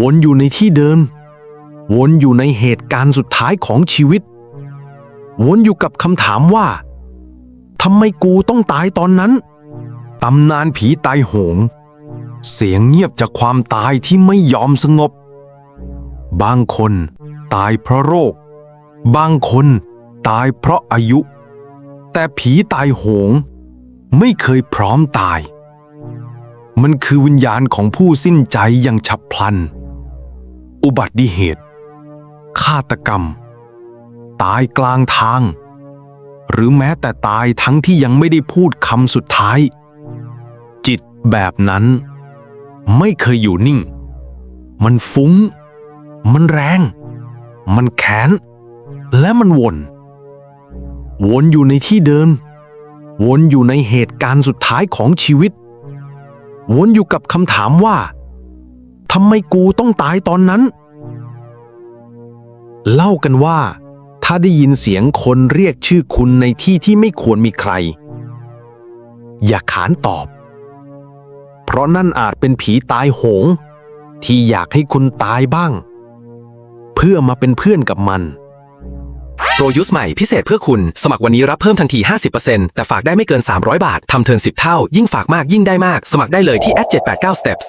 วนอยู่ในที่เดิม วนอยู่ในเหตุการณ์สุดท้ายของชีวิต วนอยู่กับคำถามว่าทำไมกูต้องตายตอนนั้น ตำนานผีตายโหง เสียงเงียบจากความตายที่ไม่ยอมสงบ บางคนตายเพราะโรค บางคนตายเพราะอายุ แต่ผีตายโหง ไม่เคยพร้อมตาย มันคือวิญญาณของผู้สิ้นใจอย่างฉับพลัน อุบัติเหตุ ฆาตกรรม ตายกลางทาง หรือแม้แต่ตายทั้งที่ยังไม่ได้พูดคำสุดท้าย จิตแบบนั้น ไม่เคยอยู่นิ่ง มันฟุ้ง มันแรง มันแค้นและมันวน วนอยู่ในที่เดิม วนอยู่ในเหตุการณ์สุดท้ายของชีวิต วนอยู่กับคำถามว่าทำไมกูต้องตายตอนนั้น เล่ากันว่า ถ้าได้ยินเสียงคนเรียกชื่อคุณในที่ที่ไม่ควรมีใคร อย่าขานตอบ เพราะนั่นอาจเป็นผีตายโหง ที่อยากให้คุณตายบ้าง เพื่อมาเป็นเพื่อนกับมันโปรยุสใหม่พิเศษเพื่อคุณ สมัครวันนี้รับเพิ่มทันที 50%แต่ฝากได้ไม่เกิน 300 บาท ทำเทิร์น10 เท่า ยิ่งฝากมากยิ่งได้มาก สมัครได้เลยที่ @789steps